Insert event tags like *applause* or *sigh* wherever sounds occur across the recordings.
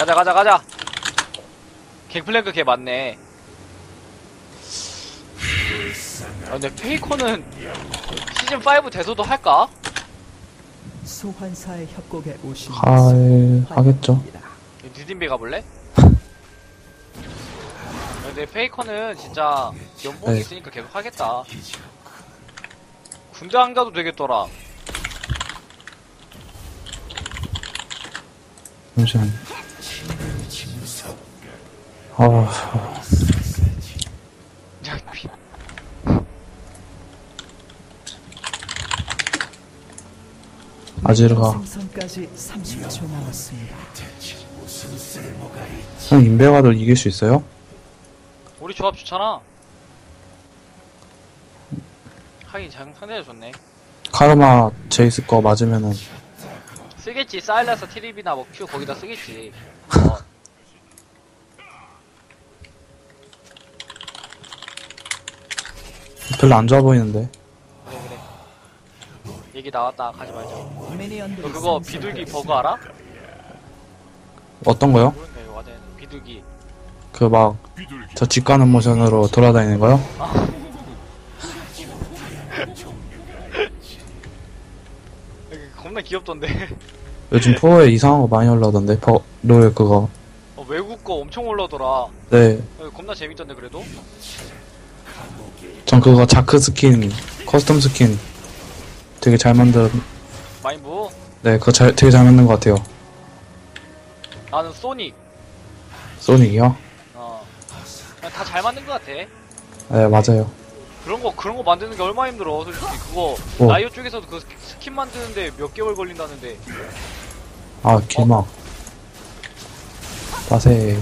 가자 가자 가자 갱플랭크 걔 맞네 아, 근데 페이커는 시즌5 돼서도 할까? 소환사의 협곡에 오신 할, 하겠죠. 뉴딘베 가볼래? 근데 페이커는 진짜 연봉이 네. 있으니까 계속 하겠다 군대 안 가도 되겠더라 잠시만. 아, 야, 피- 아지르가. 생선까지 30초 남았습니다. 형, 인베가도 이길 수 있어요? 우리 조합 좋잖아 하긴 장 상대가 좋네 카르마 제이스 거 맞으면은, 쓰겠지 사일러스 트립이나 뭐 큐 거기다 쓰겠지 어. 별로 안 좋아 보이는데. 그래 그래 얘기 나왔다 가지 말자 너 그거 비둘기 버그 알아? 어떤 거요? 이거 비둘기 그 막, 저 집 가는 모션으로 돌아다니는 거요? *laughs* 이거 겁나 귀엽던데 요즘 포에 이상한 거 많이 올라오던데, 퍼, 롤 그거. 어, 외국 거 엄청 올라오더라 네. 어, 겁나 재밌던데 그래도 전 그거 자크 스킨, 커스텀 스킨 되게 잘 만든, 마인부 네, 그거 잘, 되게 잘 만든 것 같아요. 나는 소닉 소닉이요? 어. 다 잘 만든 것 같아 네, 맞아요. 그런 거 그런 거 만드는 게 얼마나 힘들어 솔직히 그거 어. 라이오 쪽에서도 그 스킨 만드는데 몇 개월 걸린다는데 아, 길막. 빠세.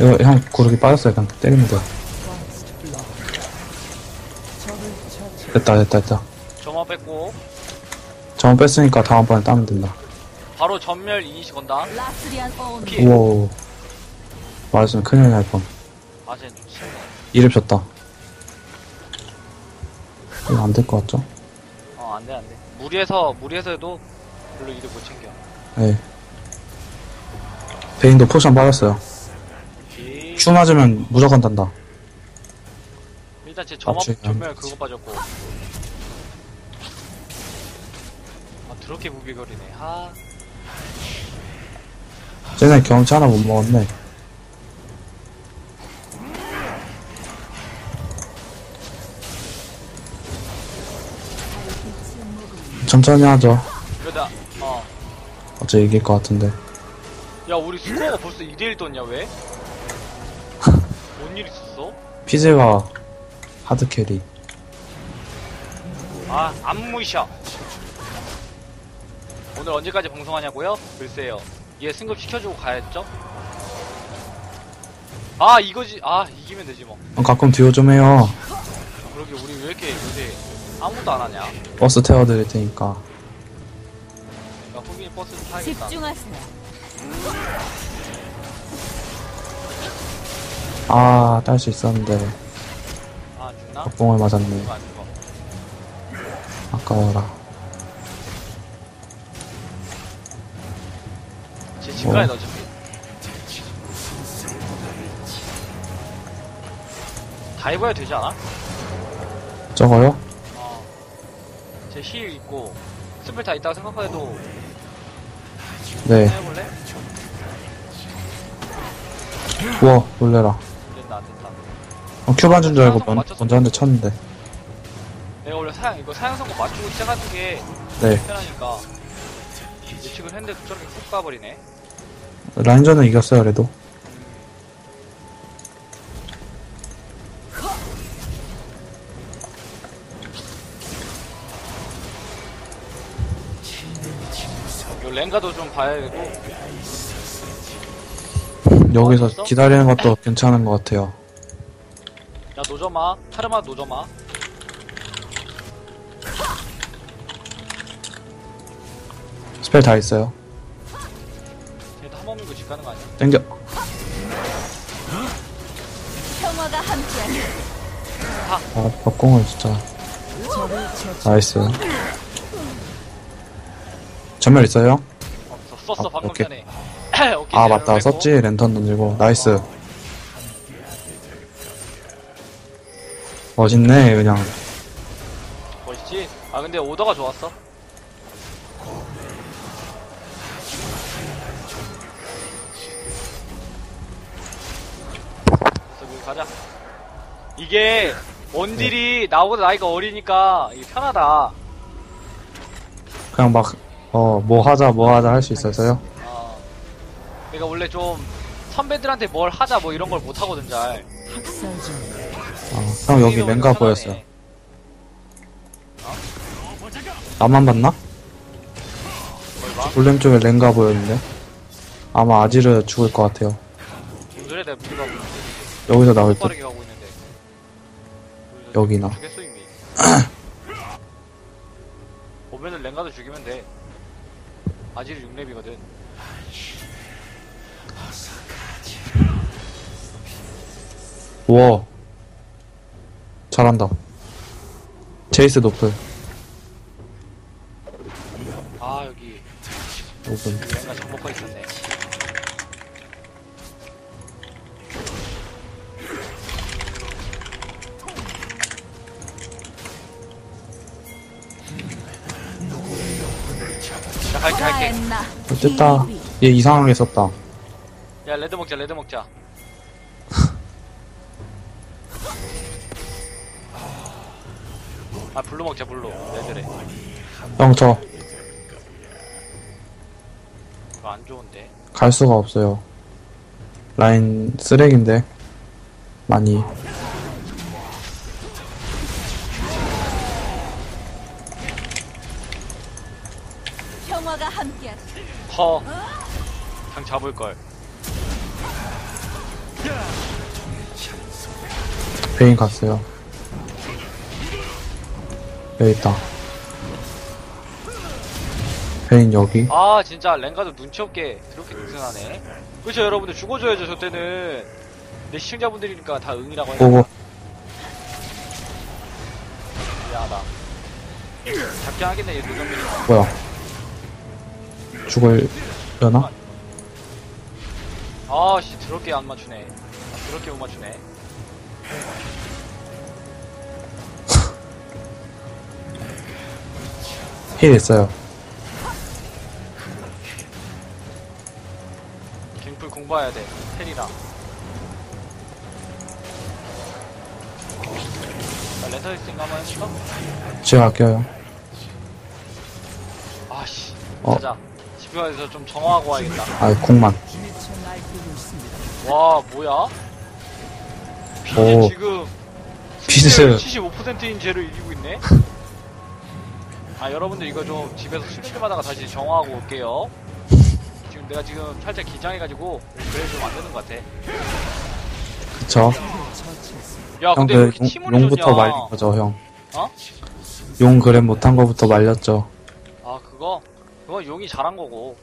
이거, 형, 고르기 빠졌어요. 그냥 때리면 돼. 됐다, 됐다, 됐다. 점화 뺐고 저번 뺐으니까 다음번에 따면 된다. 바로 전멸 이니시 건다 라스리안 온 피해 우와. 말했으면 큰일 날 뻔. 아젠 좋지 이름 졌다. 이거 안 될 것 같죠? 어 안돼 안돼 무리해서 무리해서 해도 별로 이득 못 챙겨 네. 베인도 포션 받았어요. 큐 맞으면 무조건 단다. 일단 제 점화 맞지, 전멸 그거 빠졌고 아 더럽게 무비거리네 하 쟤네 경치 하나 못 먹었네. 천천히 하죠. 그러다 어야 어째 이길 것 같은데. 우리 스코어가 벌써 2대1 떴냐 왜? 뭔일 있었어? 피즈가 하드 캐리. 아, 안무이샤. 오늘 언제까지 방송하냐고요? 글쎄요. 얘 승급 시켜주고 가야죠? 아, 이거지. 아, 이기면 되지 뭐. 어, 가끔 듀오 좀 해요. 그러게, 우리 왜 이렇게 요새 아무도 안 하냐? 버스 태워드릴 테니까. 그러니까 후기 버스 타야겠다. 집중하세요. 아, 딸 수 있었는데. 아, 죽나? 벽봉을 맞았네. 죽어, 안 죽어. 아까워라. 제 집가에 어. 넣어줄게. 다 입어야 되지 않아? 저거요? 어. 제힐 있고, 스펠 다 있다고 생각해도 네. 해볼래? 우와, 놀래라. 어, 큐 맞은 줄 알고 먼, 먼저 한 대 쳤는데. 내가 원래 사양, 이거 사양 선거 맞추고 시작하는 게 네. 편하니까 예측을 했는데 저렇게 훅 가버리네. 라인전은 이겼어요, 그래도. 요 랭가도 좀 봐야 되고. 여기서 어딨어? 기다리는 것도 괜찮은 것 같아요. 야, 노점아. 카르마 노점아. 스펠 다 있어요. 쟤도 한번 밀고 집 가는 거 아니야? 땡겨. 평화가 함께하니 아, 벽공을 진짜. 나이스. 전멸 있어요? 없어 썼어 아, 방금 오케이. 전에 *clears throat* 오케이, 아, 제대로 맞다. 썼지? 랜턴 던지고. 나이스. 멋있네, 그냥. 멋있지? 아 근데 오더가 좋았어 그래서 가자 이게 원딜이 나보다 나이가 어리니까 이게 편하다 그냥 막, 어, 뭐 하자, 뭐 하자 할 수 있어서요. 어. 내가 원래 좀 선배들한테 뭘 하자 뭐 이런 걸 못하거든 잘 학살 중 어, 형 여기 편하네. 보였어요. 나만 봤나? 골렘 쪽에 랭가 보였는데. 아마 아지르 죽을 것 같아요. 내가 가고 있는데 여기서 나올 듯. 빠르게 가고 있는데 여기나. 죽겠어 이미 *clears throat* 보면은 랭가도 죽이면 돼 아지르 6렙이거든 우와. 잘한다. 제이스 노플. 아 여기 5분. 랭가 정복화 있었네 자 갈게 갈게. 됐다. 얘 이상하게 썼다. 야 레드 먹자 레드 먹자 아 블루 먹자 블루 레드래 형, 저, 이거 안 좋은데 갈 수가 없어요. 라인 쓰레기인데. 많이. 평화가 함께. 허 그냥 잡을걸 베인 갔어요. 여기 있다. 베인 여기. 아 진짜 랭가도 눈치 없게 그렇게 느슨하네 그렇죠 여러분들 죽어줘야죠 저 때는 내 시청자분들이니까 다 응이라고 해요 오고. 미안하다 잡게 하겠네 얘 노정민이 뭐야. 죽을려나? 아씨 더럽게 안 맞추네 아, 더럽게 못 맞추네 힐 있어요. 갱플 공부해야 돼 텔이랑 자 렌터리스인가 한번 해볼까? 제가 아껴요. 아씨 어? 가자 집에서 좀 정화하고 와야겠다 아, 있습니다. 와 뭐야? 비즈 오. 지금 비즈. 75%인 죄를 이기고 있네? *laughs* 아 여러분들 이거 좀 집에서 좀 하다가 다시 정화하고 올게요 지금 내가 지금 살짝 긴장해가지고 그래 좀안 되는 것 같아 그쵸. 야 형, 근데 그, 왜 이렇게 용, 팀을 용부터 말린 거죠, 형. 어? 용 그랩 못한 거부터 말렸죠. 아 그거? 그거 용이 잘한 거고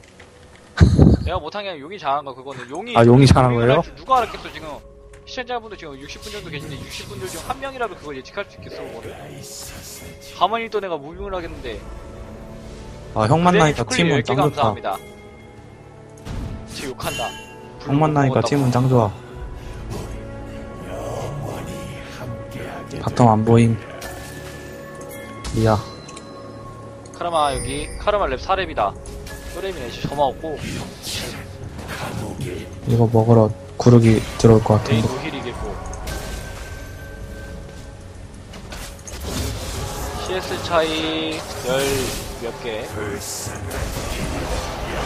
내가 못한 게 아니라 용이 잘한 거 그거는 용이 아, 용이 잘한 거예요? 누가 알았겠어 지금 시청자분들 지금 60분 정도 계신데 60분들 중 한 명이라도 그걸 예측할 수 있겠어 그거를 가만히 있던 애가 무빙을 하겠는데 아, 형 만나니까 팀은 10개 짱 좋다. 감사합니다 쟤 욕한다 형 만나니까. 팀은 짱 좋아. 바텀 안 보임. 미야. 카르마 여기 카르마 랩 4랩이다 소랩이네 씨 점화 없고 이거 먹으러 구르기 들어올 것 같은데. CS 차이 열 몇 개.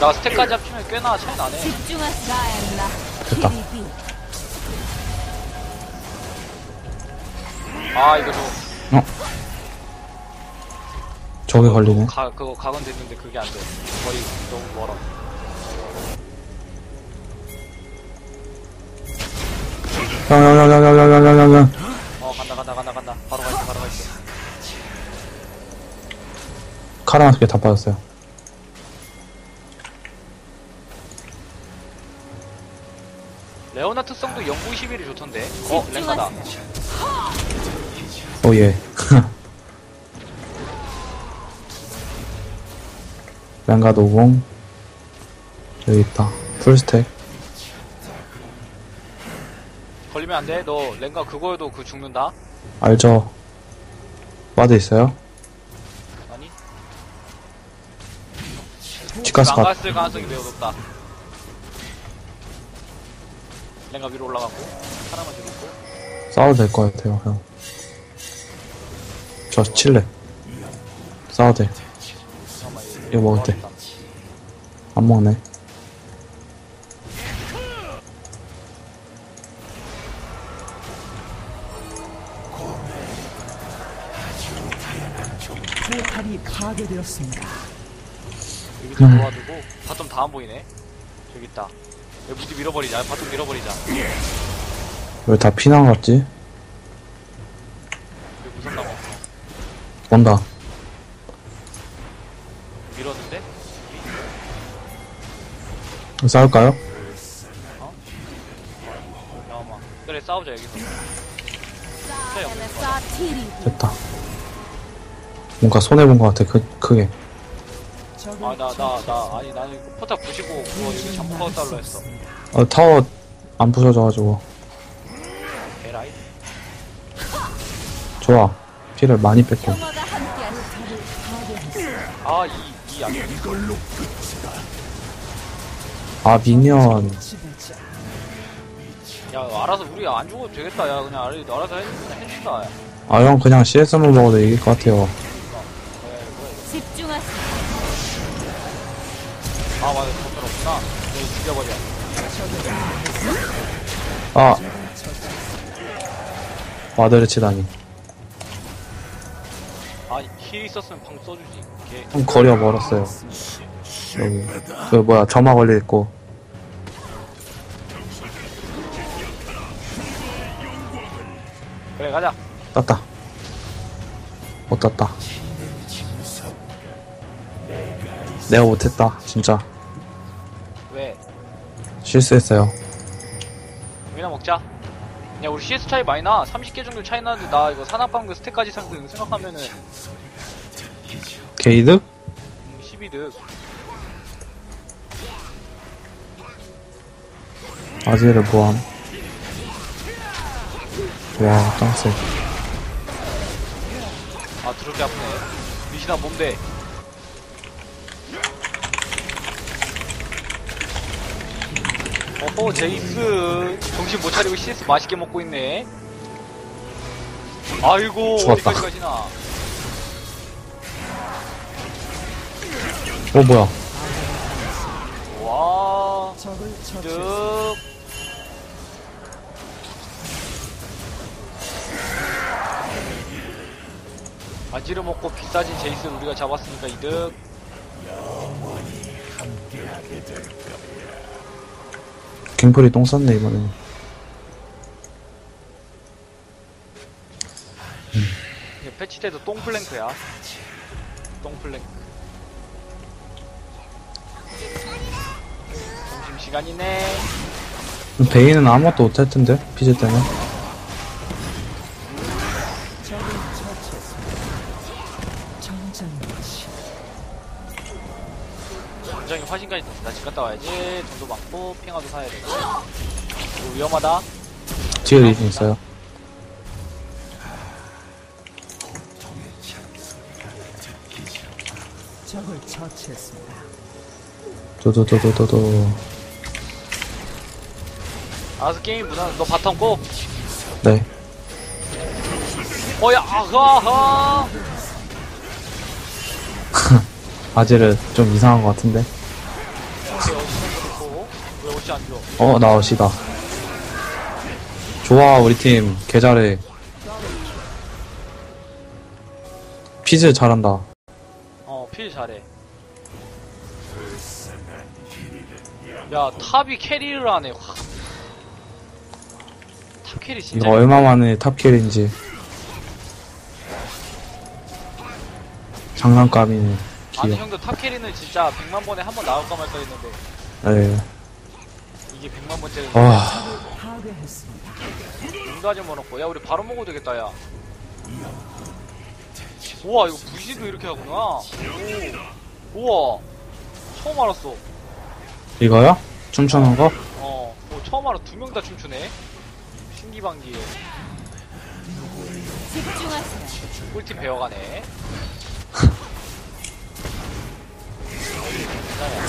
나 스택까지 합치면 꽤나 차이 나네. 집중하시. 됐다. 아 이거 좀 저기 걸리네. 가 그거 각은 됐는데 그게 안 돼. 거의 너무 멀어. 형. 어 간다 간다 간다 간다. 바로 갈게 바로 갈게. 카라마스게 다 빠졌어요. 레오나 특성도 영구 21이 좋던데. 어 랭가다. 오, 예. *laughs* 랭가 노공. 여기 있다. 풀스택. 걸리면 안 돼. 너 랭가 그거에도 그 죽는다. 알죠? 와드 있어요? 아니? 치카스 안 가, 갔을 가능성이 매우 높다. 랭가 위로 올라가고 하나만 저기 있고. 싸워도 될 것 같아요, 형. 저 칠레. 싸워도 돼. 잠깐만 이거 먹을 때. 안 먹네. 파괴되었습니다. 여기서 음. 도와두고 바텀 다 안 보이네. 저기 있다. 여기 무디 밀어버리자. 바텀 밀어버리자. 왜 다 피난 같지? 여기 무섭나 봐. 온다. 밀었는데? 싸울까요? 잠깐만. 그래 싸우자 여기서. 됐다. 뭔가 손해본 것 같아, 크, 크게. 아 나 나 나 아니 나는 이거 포탑 부시고 그거 여기 점퍼 달러 했어. 어, 타워 안 부셔져가지고. 에라이. 좋아. 피를 많이 뺐고. 평화가 함께하는 아이 이 안. 아, 미니언. 야 알아서 우리 안 죽어도 되겠다. 야 그냥 알아- 알아서 해. 야. 아, 형 그냥 CS만 먹어도 이길 것 같아요. 여기 죽여버려. 아. 와드를 치다니. 아니 힐 있었으면 방 써주지. 걔형 거리가 멀었어요. 여기. 그 뭐야, 점화 걸려 있고. 그래 가자. 땄다. 못 땄다. 내가 못했다, 진짜. 왜? 실수했어요. 여기나 먹자. 야 우리 CS 차이 많이 나. 30개 정도 차이 나는데 나 이거 산업방그 스택까지 상승 생각하면은 게이드? 음, 12득. 아지를 모함. 와, 짱세. 아 드럽게 아프네. 미신아 뭔데? 어허 제이스 정신 못 차리고 CS 맛있게 먹고 있네. 아이고 죽었다. 어디까지 가시나? 어, 뭐야. 와. 적을 처치. 득. 바지를 먹고 비싸진 제이스를 우리가 잡았으니까 이득. 김풀이 똥 쌌네, 이번엔. 이게 패치돼도 똥플랭크야. 똥플랭크. 점심시간이네. 베이는 아무것도 못했던데? 피즈 때문에. 나 집 갔다 와야지. 돈도 많고, 핑화도 사야 되고. 이거 위험하다. 뒤에 리신 있어요. 적을 처치했습니다. 도도도도도도. 알아서 게임 무난, 너 바텀 꼭. 네. 어야, 아하, *laughs* 아지를 좀 이상한 것 같은데. 어, 나오시다. 좋아, 우리 팀. 개 잘해. 피즈 잘한다. 어, 필 잘해. 야, 탑이 캐리를 하네. 와. 탑 캐리 진짜. 이거 얼마 만에 탑킬인지. 장난감이네. 아니, 귀여워. 형도 탑 캐리는 진짜 100만 번에 한 번 나올까 말까 했는데, 네. 이게 100만 번째는 와, 파괴했습니다. 눈도 하지 못놓고. 야, 우리 바로 먹어도 되겠다, 야. 우와, 이거 부시도 이렇게 하구나. 오. 우와. 처음 알았어. 이거요? 춤추는 거? 어, 뭐 처음 알아. 두 명 다 춤추네. 신기방기에 집중하세요. 꿀팁 배워가네.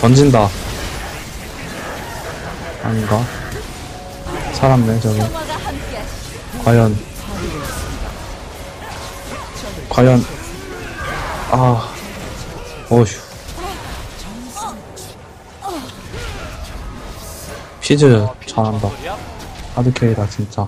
던진다. 아닌가? 살았네, 저기. 과연. 과연. 아. 어휴. 피즈 잘한다. 하드캐리다, 진짜.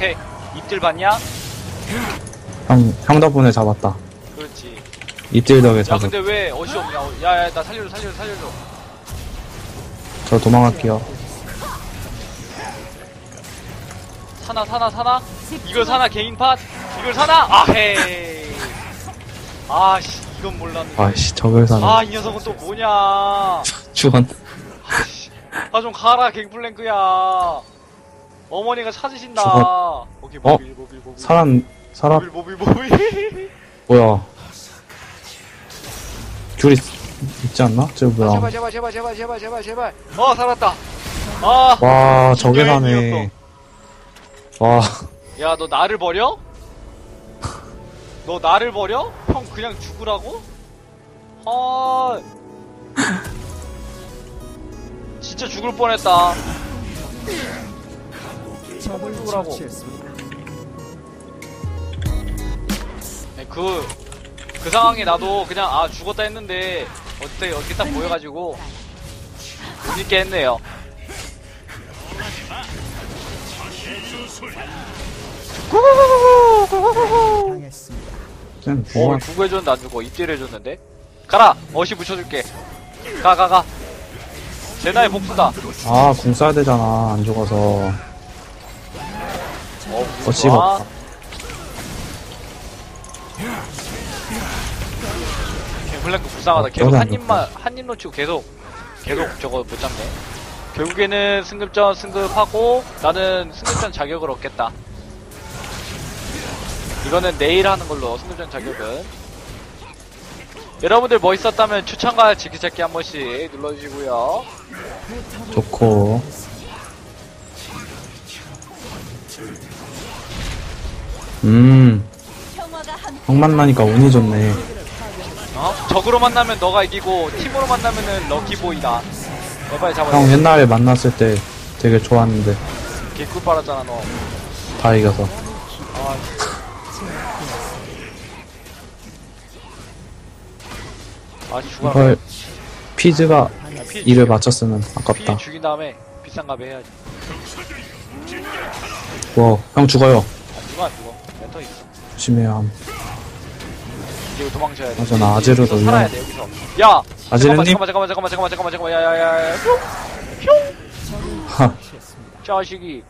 오케이 입질 봤냐? 형, 형 덕분에 잡았다. 그렇지. 이틀 덕에 야 잡았 근데 왜 어시 없냐? 야야 나 살려줘 살려줘 살려줘. 저 도망갈게요. 사나 사나 사나? 이걸 사나 개인 팟? 이걸 사나? 아헤이. 아씨 이건 몰랐네. 아이씨, 저걸 사네. 아 이 녀석은 또 뭐냐? *laughs* 아 주원. 좀 가라 갱플랭크야 어머니가 찾으신다 저거- 오케이 어? 모빌 모빌 모빌 사람, 사람, 모빌 모빌 모빌 *laughs* 뭐야. 귤 있, 있지 않나? 저 아, 뭐야. 제발 제발 제발 제발 제발 제발 제발 어 살았다 아 와, 저게 사네. 와, 야, 너 나를 버려? 너 나를 버려? 형 그냥 죽으라고? 아. 진짜 죽을 뻔했다. 적을 죽으라고. 처치했습니다. 네, 그, 그 상황에 나도 그냥, 아, 죽었다 했는데, 어때, 이렇게 딱 보여가지고, 못 잊게 했네요. 당했습니다. 쟤는 어, 뭐야. 구구해줬는데 안 죽어. 입질 해줬는데? 가라! 어시 붙여줄게. 가, 가, 가. 제나의 복수다. 아, 궁 써야 되잖아. 안 죽어서. 어, 어, 씹었다. 블랭크 불쌍하다. 어, 계속 한안 입만, 한 입 놓치고 계속, 계속 저거 못 잡네. 결국에는 승급전 승급하고, 나는 승급전 자격을 얻겠다. 이거는 내일 하는 걸로, 승급전 자격은. 여러분들 멋있었다면 추천과 지키찾기 한 번씩 눌러주시고요. 좋고. 음, 평화가 함께. 형 만 나니까 운이 좋네. 어? 적으로 만나면 너가 이기고, 팀으로 만나면은 럭키보이다. 빨리 형 돼. 옛날에 만났을 때 되게 좋았는데, 개꿀 빨았잖아, 너. 다 이겨서. 아, 아 죽어라. 이걸, 피즈가 야, 피 일을. 마쳤으면 피 아깝다. 죽인 다음에 비싼 값에 해야지. 와, 형 죽어요. 안 죽어, 안 죽어. 멘터 있어. 조심해야 함. 이제 도망쳐야 돼. 맞아, 나 아제로도 여기서 살아야 돼, 여기서. 야! 아제르님? 잠깐만, 잠깐만, 잠깐만, 잠깐만, 잠깐만, 잠깐만, 야, 야, 야, 야, 뿅! 뿅! 하, 자식이.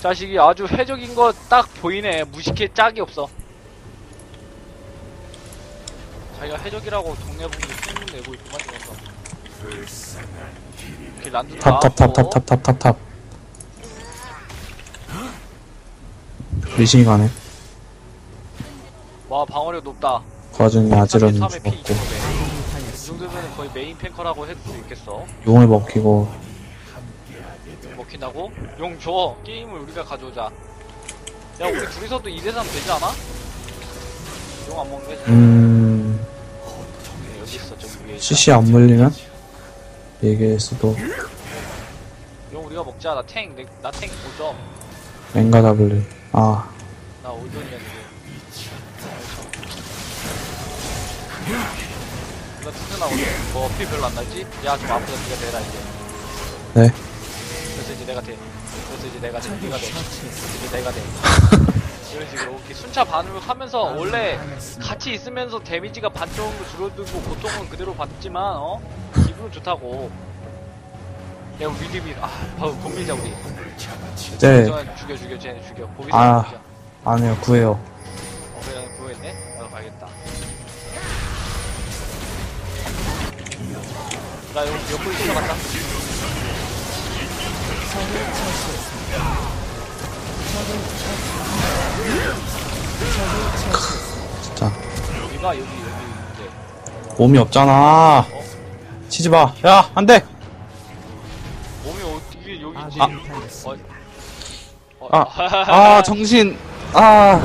자식이 아주 해적인 거 딱 보이네. 무식해 짝이 없어. 자기가 해적이라고 동네 분들 소문 내고 있구만, 이러면서. 이렇게 란도 탑, 탑, 탑, 탑, 탑, 탑, 탑, 탑. 리신이 가네. 와, 방어력 높다. 3에 피 죽었고, 2,500. 이 정도면 거의 메인 탱커라고 해도 있겠어. 용을 먹히고, 먹힌다고? 용 줘. 게임을 우리가 가져오자. 야, 우리 둘이서도 2대3 되지 않아? 용 안 먹는 게 음, 여기 있어, 저기 위에. 있다. CC 안 물리면? 얘기했어도, 용 우리가 먹자. 나 탱, 내- 나탱 5점. 랭가 잡을래. 아, 나 5점이었는데. 나 튼튼하거든. 뭐피 별로 안 날지? 야, 좀 아프다. 네가 대라, 이제. 네. 그래서 이제 내가 돼. 그래서 이제 내가 돼. 네가 돼. 처치했습니다. 이제 내가 돼. *laughs* 이런 식으로 이렇게 순차 반으로 하면서 원래 같이 있으면서 데미지가 반 정도 줄어들고 고통은 그대로 받지만 어 기분은 좋다고 야 미드 미드 아 바로 bom밀자 우리 네. 저 죽여 죽여 쟤네 죽여 보기 아. 죽여 아니요, 구해요. 어 그래 구했네 나도 가야겠다 나 여기 옆구리 실어갔다 진짜. 여기가 여기 여기 있는데 몸이 없잖아. 치지 마. 야, 안 돼! 당했습니다. 어, 아, 아, 정신. 아.